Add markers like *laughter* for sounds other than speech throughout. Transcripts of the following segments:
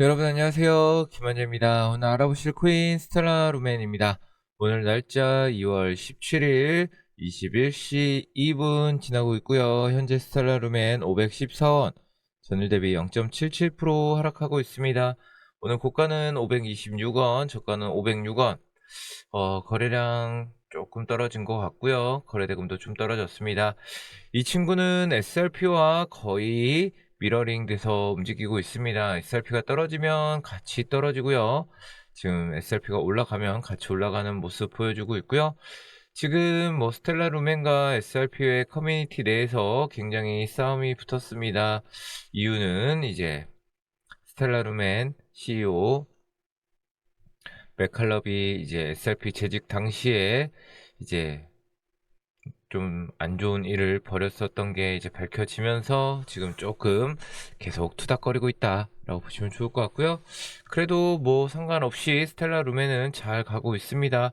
여러분 안녕하세요. 김한재입니다. 오늘 알아보실 코인 스텔라 루멘입니다. 오늘 날짜 2월 17일 21시 2분 지나고 있고요. 현재 스텔라 루멘 514원, 전일 대비 0.77% 하락하고 있습니다. 오늘 고가는 526원, 저가는 506원. 어, 거래량 조금 떨어진 것 같고요. 거래대금도 좀 떨어졌습니다. 이 친구는 SRP와 거의 미러링 돼서 움직이고 있습니다. SRP가 떨어지면 같이 떨어지고요. 지금 SRP가 올라가면 같이 올라가는 모습 보여주고 있고요. 지금 뭐 스텔라 루멘과 SRP의 커뮤니티 내에서 굉장히 싸움이 붙었습니다. 이유는 이제 스텔라 루멘 CEO 맥칼럽이 이제 SRP 재직 당시에 이제 좀 안 좋은 일을 벌였었던 게 이제 밝혀지면서 지금 조금 계속 투닥거리고 있다라고 보시면 좋을 것 같고요. 그래도 뭐 상관없이 스텔라 루멘은 잘 가고 있습니다.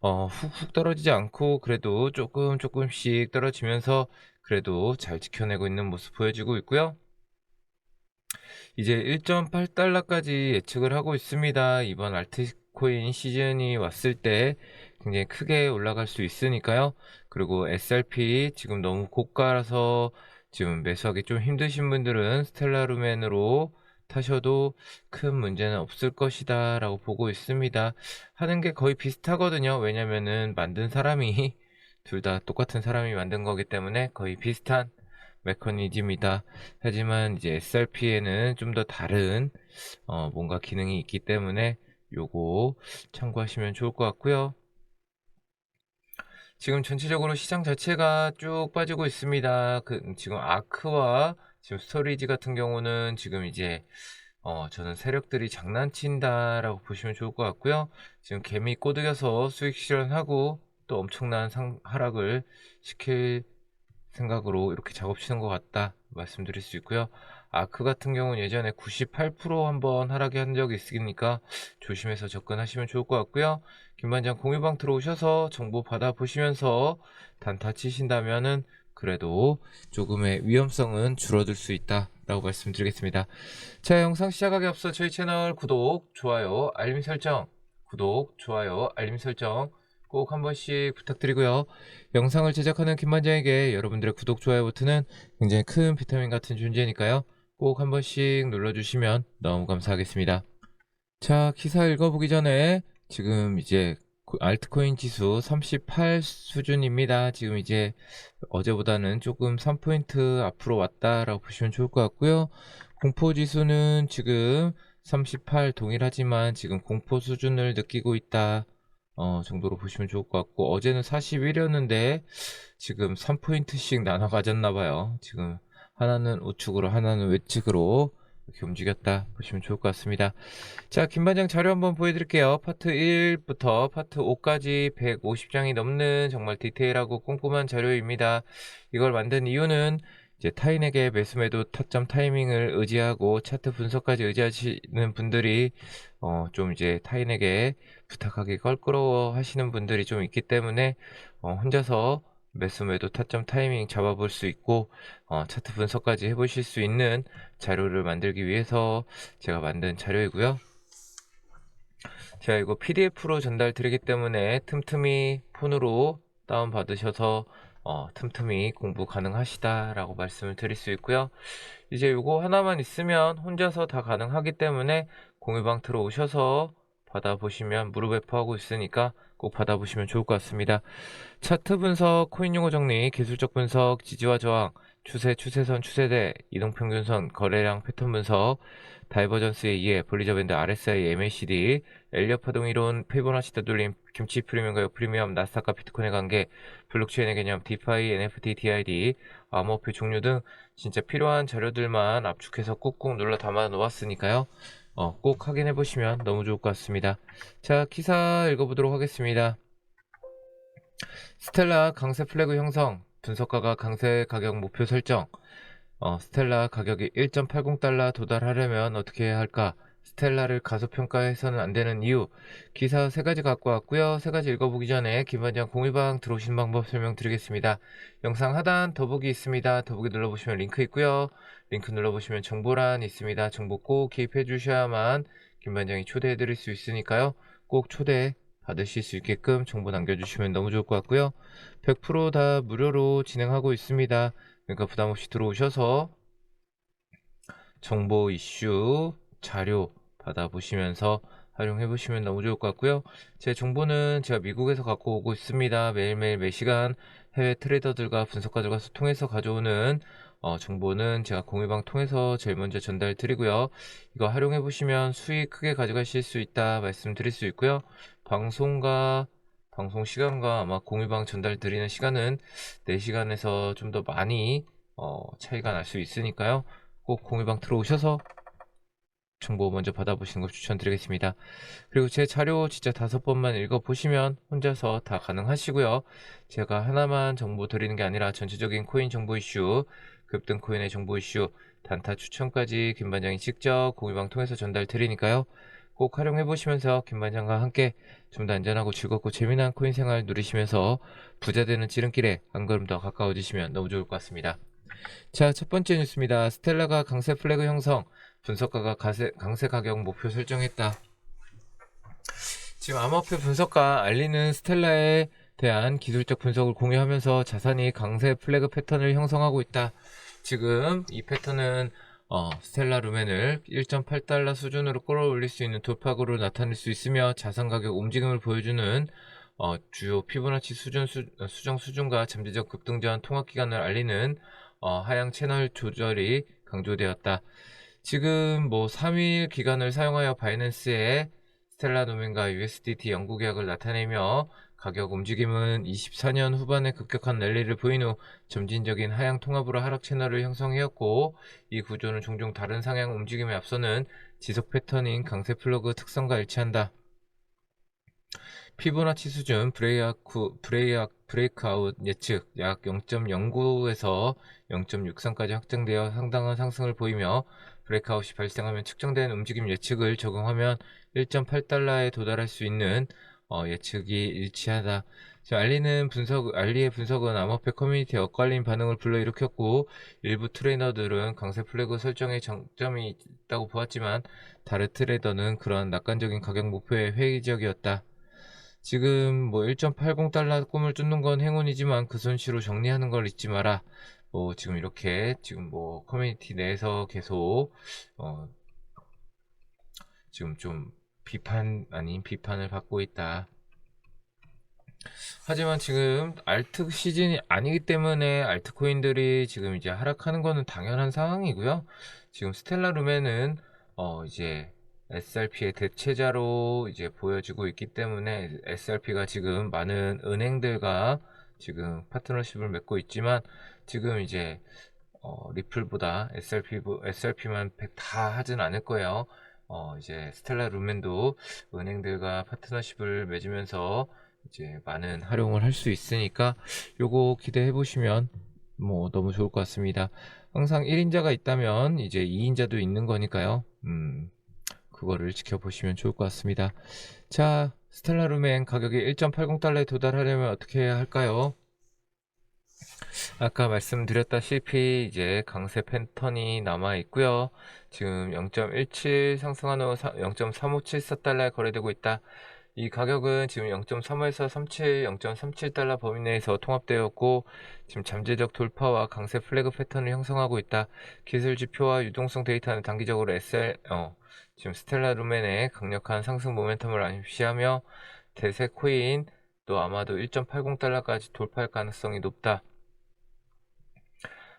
어, 훅훅 떨어지지 않고 그래도 조금 조금씩 떨어지면서 그래도 잘 지켜내고 있는 모습 보여지고 있고요. 이제 1.8달러까지 예측을 하고 있습니다. 이번 알트코인 시즌이 왔을 때 굉장히 크게 올라갈 수 있으니까요. 그리고 SRP 지금 너무 고가라서 지금 매수하기 좀 힘드신 분들은 스텔라루멘으로 타셔도 큰 문제는 없을 것이다 라고 보고 있습니다. 하는 게 거의 비슷하거든요. 왜냐면은 만든 사람이 *laughs* 둘 다 똑같은 사람이 만든 거기 때문에 거의 비슷한 메커니즘이다. 하지만 이제 SRP에는 좀 더 다른 어, 뭔가 기능이 있기 때문에 요거 참고하시면 좋을 것 같고요. 지금 전체적으로 시장 자체가 쭉 빠지고 있습니다. 그 지금 아크와 지금 스토리지 같은 경우는 지금 이제 어, 저는 세력들이 장난친다라고 보시면 좋을 것 같고요. 지금 개미 꼬드겨서 수익 실현하고 또 엄청난 상, 하락을 시킬 생각으로 이렇게 작업 치는 것 같다 말씀드릴 수 있고요. 아크 같은 경우는 예전에 98% 한번 하락이 한 적이 있으니까 조심해서 접근하시면 좋을 것 같고요. 김반장 공유방 들어오셔서 정보 받아보시면서 단타 치신다면은 그래도 조금의 위험성은 줄어들 수 있다 라고 말씀드리겠습니다. 자 영상 시작하기 앞서 저희 채널 구독, 좋아요, 알림 설정 구독, 좋아요, 알림 설정 꼭 한 번씩 부탁드리고요. 영상을 제작하는 김반장에게 여러분들의 구독, 좋아요 버튼은 굉장히 큰 비타민 같은 존재니까요. 꼭 한 번씩 눌러주시면 너무 감사하겠습니다. 자, 기사 읽어보기 전에 지금 이제 그 알트코인 지수 38 수준입니다. 지금 이제 어제보다는 조금 3포인트 앞으로 왔다라고 보시면 좋을 것 같고요. 공포 지수는 지금 38 동일하지만 지금 공포 수준을 느끼고 있다. 어, 정도로 보시면 좋을 것 같고 어제는 41이었는데 지금 3포인트씩 나눠 가졌나 봐요. 지금 하나는 우측으로 하나는 외측으로 이렇게 움직였다 보시면 좋을 것 같습니다. 자, 김반장 자료 한번 보여드릴게요. 파트 1부터 파트 5까지 150장이 넘는 정말 디테일하고 꼼꼼한 자료입니다. 이걸 만든 이유는 이제 타인에게 매수 매도 타점 타이밍을 의지하고 차트 분석까지 의지하시는 분들이 어, 좀 이제 타인에게 부탁하기 껄끄러워 하시는 분들이 좀 있기 때문에 어, 혼자서 매수 매도 타점 타이밍 잡아볼 수 있고 어, 차트 분석까지 해보실 수 있는 자료를 만들기 위해서 제가 만든 자료이고요. 제가 이거 PDF로 전달 드리기 때문에 틈틈이 폰으로 다운 받으셔서 어, 틈틈이 공부 가능하시다라고 말씀을 드릴 수 있고요. 이제 이거 하나만 있으면 혼자서 다 가능하기 때문에 공유방 들어오셔서 받아보시면 무료 배포하고 있으니까 꼭 받아보시면 좋을 것 같습니다. 차트 분석, 코인 용어 정리, 기술적 분석, 지지와 저항, 추세, 추세선, 추세대, 이동평균선, 거래량 패턴 분석, 다이버전스의 이해, 볼리저 밴드, RSI, MACD, 엘리어 파동 이론, 피보나치 되돌림, 김치 프리미엄과 프리미엄, 나스닥과 비트코인의 관계, 블록체인의 개념, 디파이, NFT, DID, 암호표 종류 등 진짜 필요한 자료들만 압축해서 꾹꾹 눌러 담아 놓았으니까요. 어, 꼭 확인해 보시면 너무 좋을 것 같습니다. 자, 기사 읽어보도록 하겠습니다. 스텔라 강세 플래그 형성, 분석가가 강세 가격 목표 설정, 어, 스텔라 가격이 1.80달러 도달하려면 어떻게 해야 할까? 스텔라를 가소평가해서는 안 되는 이유 기사 세 가지 갖고 왔고요. 세 가지 읽어보기 전에 김반장 공유방 들어오시는 방법 설명드리겠습니다. 영상 하단 더보기 있습니다. 더보기 눌러보시면 링크 있고요. 링크 눌러보시면 정보란 있습니다. 정보 꼭 기입해 주셔야만 김반장이 초대해 드릴 수 있으니까요. 꼭 초대 받으실 수 있게끔 정보 남겨주시면 너무 좋을 것 같고요. 100%다 무료로 진행하고 있습니다. 그러니까 부담 없이 들어오셔서 정보 이슈 자료 받아보시면서 활용해 보시면 너무 좋을 것 같고요. 제 정보는 제가 미국에서 갖고 오고 있습니다. 매일매일 매시간 해외 트레이더들과 분석가들과 소통해서 가져오는 어, 정보는 제가 공유방 통해서 제일 먼저 전달 드리고요. 이거 활용해 보시면 수익 크게 가져가실 수 있다 말씀드릴 수 있고요. 방송과 방송 시간과 아마 공유방 전달 드리는 시간은 4시간에서 좀 더 많이 어, 차이가 날 수 있으니까요. 꼭 공유방 들어오셔서 정보 먼저 받아보시는 거 추천드리겠습니다. 그리고 제 자료 진짜 다섯 번만 읽어보시면 혼자서 다 가능하시고요. 제가 하나만 정보 드리는 게 아니라 전체적인 코인 정보 이슈, 급등 코인의 정보 이슈, 단타 추천까지 김 반장이 직접 공유방 통해서 전달 드리니까요. 꼭 활용해 보시면서 김 반장과 함께 좀 더 안전하고 즐겁고 재미난 코인 생활 누리시면서 부자 되는 지름길에 한 걸음 더 가까워지시면 너무 좋을 것 같습니다. 자, 첫 번째 뉴스입니다. 스텔라가 강세 플래그 형성, 분석가가 강세 가격 목표 설정했다. 지금 암호화폐 분석가 알리는 스텔라에 대한 기술적 분석을 공유하면서 자산이 강세 플래그 패턴을 형성하고 있다. 지금 이 패턴은 어, 스텔라 루멘을 1.8달러 수준으로 끌어올릴 수 있는 돌파구로 나타낼 수 있으며 자산 가격 움직임을 보여주는 어, 주요 피보나치 수준 수, 어, 수정 수준과 잠재적 급등 제한 통합 기간을 알리는 어, 하향 채널 조절이 강조되었다. 지금 뭐 3일 기간을 사용하여 바이낸스에 스텔라 노멘과 USDT 연구 계약을 나타내며 가격 움직임은 24년 후반에 급격한 랠리를 보인 후 점진적인 하향 통합으로 하락 채널을 형성하였고 이 구조는 종종 다른 상향 움직임에 앞서는 지속 패턴인 강세 플러그 특성과 일치한다. 피보나치 수준 브레이아쿠, 브레이아, 브레이크아웃 예측 약 0.09에서 0.63까지 확정되어 상당한 상승을 보이며 브레이크아웃이 발생하면 측정된 움직임 예측을 적용하면 1.8달러에 도달할 수 있는 어, 예측이 일치하다. 지금 알리는 분석, 알리의 분석은 암호화폐 커뮤니티에 엇갈린 반응을 불러일으켰고 일부 트레이너들은 강세 플래그 설정에 장점이 있다고 보았지만 다른 트레이더는 그런 낙관적인 가격 목표에 회의적이었다. 지금 뭐 1.80달러 꿈을 쫓는 건 행운이지만 그 손실로 정리하는 걸 잊지 마라. 뭐 지금 이렇게 지금 뭐 커뮤니티 내에서 계속 어 지금 좀 비판 아닌 비판을 받고 있다. 하지만 지금 알트 시즌이 아니기 때문에 알트코인들이 지금 이제 하락하는 거는 당연한 상황이고요. 지금 스텔라 룸에는 어 이제 SRP의 대체자로 이제 보여지고 있기 때문에 SRP가 지금 많은 은행들과 지금 파트너십을 맺고 있지만 지금 이제 어, 리플보다 SRP, SRP만 다 하진 않을 거예요. 어, 이제 스텔라 루멘도 은행들과 파트너십을 맺으면서 이제 많은 활용을 할 수 있으니까 요거 기대해 보시면 뭐 너무 좋을 것 같습니다. 항상 1인자가 있다면 이제 2인자도 있는 거니까요. 음, 그거를 지켜보시면 좋을 것 같습니다. 자, 스텔라 루멘 가격이 1.80달러에 도달하려면 어떻게 해야 할까요? 아까 말씀드렸다시피 이제 강세 패턴이 남아 있고요. 지금 0.17 상승한 후 0.357달러에 거래되고 있다. 이 가격은 지금 0.35에서 37, 0.37달러 범위 내에서 통합되었고 지금 잠재적 돌파와 강세 플래그 패턴을 형성하고 있다. 기술 지표와 유동성 데이터는 단기적으로 SL 어, 지금 스텔라 루멘의 강력한 상승 모멘텀을 암시하며 대세 코인 또 아마도 1.80달러까지 돌파할 가능성이 높다.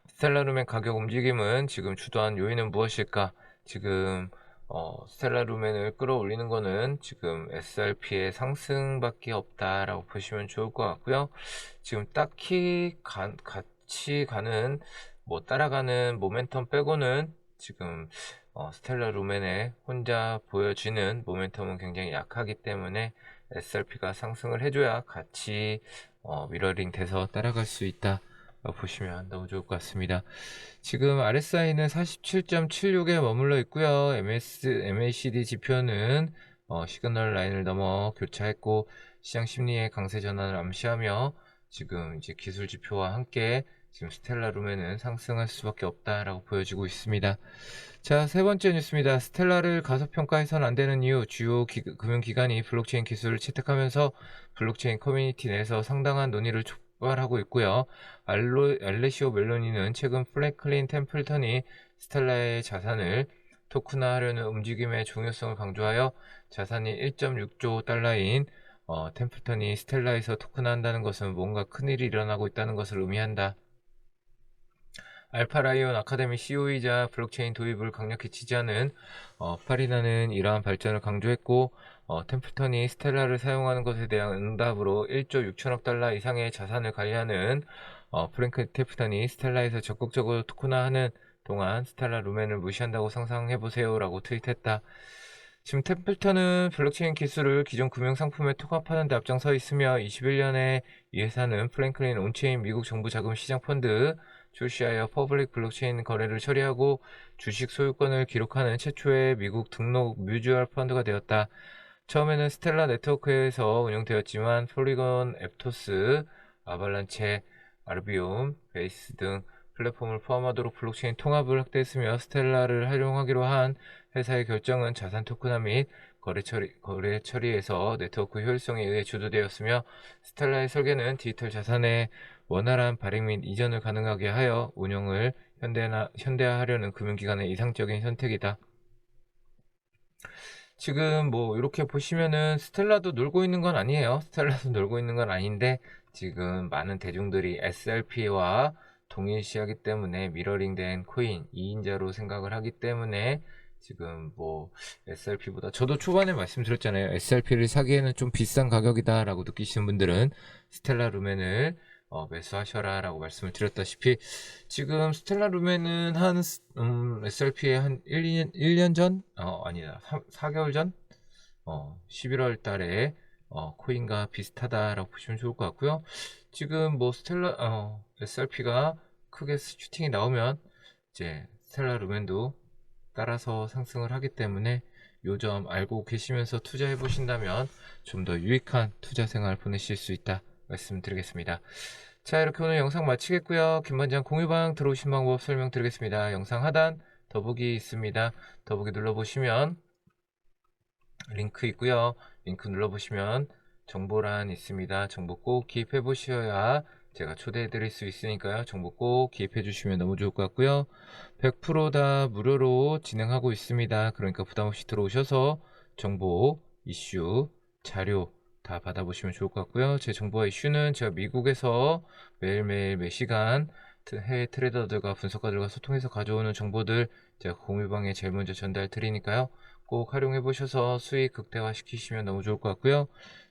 스텔라룸의 가격 움직임은 지금 주도한 요인은 무엇일까? 지금 어, 스텔라룸엔을 끌어올리는 거는 지금 SRP의 상승밖에 없다라고 보시면 좋을 것 같고요. 지금 딱히 가, 같이 가는 뭐 따라가는 모멘텀 빼고는 지금 어, 스텔라 루멘에 혼자 보여지는 모멘텀은 굉장히 약하기 때문에 SRP가 상승을 해줘야 같이 어, 미러링 돼서 따라갈 수 있다. 보시면 너무 좋을 것 같습니다. 지금 RSI는 47.76에 머물러 있고요. MS, MACD 지표는 어, 시그널 라인을 넘어 교차했고 시장 심리의 강세 전환을 암시하며 지금 이제 기술 지표와 함께 지금 스텔라 룸에는 상승할 수밖에 없다라고 보여지고 있습니다. 자, 세 번째 뉴스입니다. 스텔라를 가소평가해서는 안 되는 이유, 주요 기, 금융기관이 블록체인 기술을 채택하면서 블록체인 커뮤니티 내에서 상당한 논의를 촉 발하고 있고요. 알로, 알레시오 멜로니는 최근 플랭클린 템플턴이 스텔라의 자산을 토큰화하려는 움직임의 중요성을 강조하여 자산이 1.6조 달러인 어, 템플턴이 스텔라에서 토큰화한다는 것은 뭔가 큰일이 일어나고 있다는 것을 의미한다. 알파라이온 아카데미 CEO이자 블록체인 도입을 강력히 지지하는 어, 파리나는 이러한 발전을 강조했고 어, 템플턴이 스텔라를 사용하는 것에 대한 응답으로 1조 6천억 달러 이상의 자산을 관리하는 어, 프랭크 템플턴이 스텔라에서 적극적으로 토큰화하는 동안 스텔라 루멘을 무시한다고 상상해보세요 라고 트윗했다. 지금 템플턴은 블록체인 기술을 기존 금융 상품에 통합하는 데 앞장서 있으며 21년에 이 회사는 플랭클린 온체인 미국 정부 자금 시장 펀드 출시하여 퍼블릭 블록체인 거래를 처리하고 주식 소유권을 기록하는 최초의 미국 등록 뮤주얼 펀드가 되었다. 처음에는 스텔라 네트워크에서 운영되었지만 폴리곤, 앱토스, 아발란체, 아르비움, 베이스 등 플랫폼을 포함하도록 블록체인 통합을 확대했으며 스텔라를 활용하기로 한 회사의 결정은 자산 토큰화 및 거래 처리, 거래 처리에서 네트워크 효율성에 의해 주도되었으며 스텔라의 설계는 디지털 자산의 원활한 발행 및 이전을 가능하게 하여 운영을 현대화, 현대화하려는 금융기관의 이상적인 선택이다. 지금 뭐 이렇게 보시면은 스텔라도 놀고 있는 건 아니에요. 스텔라도 *laughs* 놀고 있는 건 아닌데 지금 많은 대중들이 SRP와 동일시하기 때문에 미러링된 코인 2인자로 생각을 하기 때문에 지금 뭐 SRP보다 저도 초반에 말씀드렸잖아요. SRP를 사기에는 좀 비싼 가격이다라고 느끼시는 분들은 스텔라 루멘을 어, 매수하셔라 라고 말씀을 드렸다시피 지금 스텔라 루멘은 한 음, SRP에 한 1, 2년, 1년 전? 어, 아니다 3, 4개월 전? 어, 11월 달에 어, 코인과 비슷하다라고 보시면 좋을 것 같고요. 지금 뭐 스텔라 어, SRP가 크게 슈팅이 나오면 이제 스텔라 루멘도 따라서 상승을 하기 때문에 요점 알고 계시면서 투자해 보신다면 좀 더 유익한 투자 생활 보내실 수 있다 말씀드리겠습니다. 자 이렇게 오늘 영상 마치겠고요. 김반장 공유방 들어오신 방법 설명드리겠습니다. 영상 하단 더보기 있습니다. 더보기 눌러보시면 링크 있고요. 링크 눌러보시면 정보란 있습니다. 정보 꼭 기입해 보셔야 제가 초대해 드릴 수 있으니까요. 정보 꼭 기입해 주시면 너무 좋을 것 같고요. 100%다 무료로 진행하고 있습니다. 그러니까 부담 없이 들어오셔서 정보, 이슈, 자료 다 받아보시면 좋을 것 같고요. 제 정보와 이슈는 제가 미국에서 매일매일 매시간 해외 트레이더들과 분석가들과 소통해서 가져오는 정보들 제가 공유방에 제일 먼저 전달 드리니까요. 꼭 활용해 보셔서 수익 극대화 시키시면 너무 좋을 것 같고요.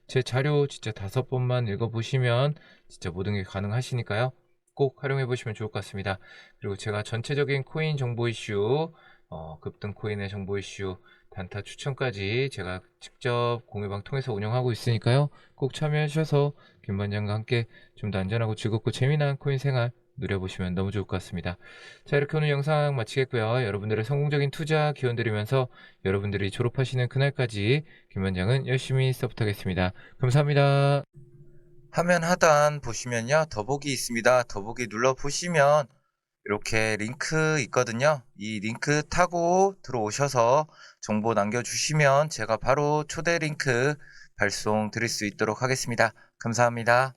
제 자료 진짜 다섯 번만 읽어보시면 진짜 모든 게 가능하시니까요. 꼭 활용해 보시면 좋을 것 같습니다. 그리고 제가 전체적인 코인 정보 이슈, 어, 급등 코인의 정보 이슈, 단타 추천까지 제가 직접 공유방 통해서 운영하고 있으니까요. 꼭 참여하셔서 김반장과 함께 좀 더 안전하고 즐겁고 재미난 코인 생활 누려보시면 너무 좋을 것 같습니다. 자 이렇게 오늘 영상 마치겠고요. 여러분들의 성공적인 투자 기원 드리면서 여러분들이 졸업하시는 그날까지 김반장은 열심히 서포트하겠습니다. 감사합니다. 화면 하단 보시면요. 더보기 있습니다. 더보기 눌러 보시면 이렇게 링크 있거든요. 이 링크 타고 들어오셔서 정보 남겨주시면 제가 바로 초대 링크 발송 드릴 수 있도록 하겠습니다. 감사합니다.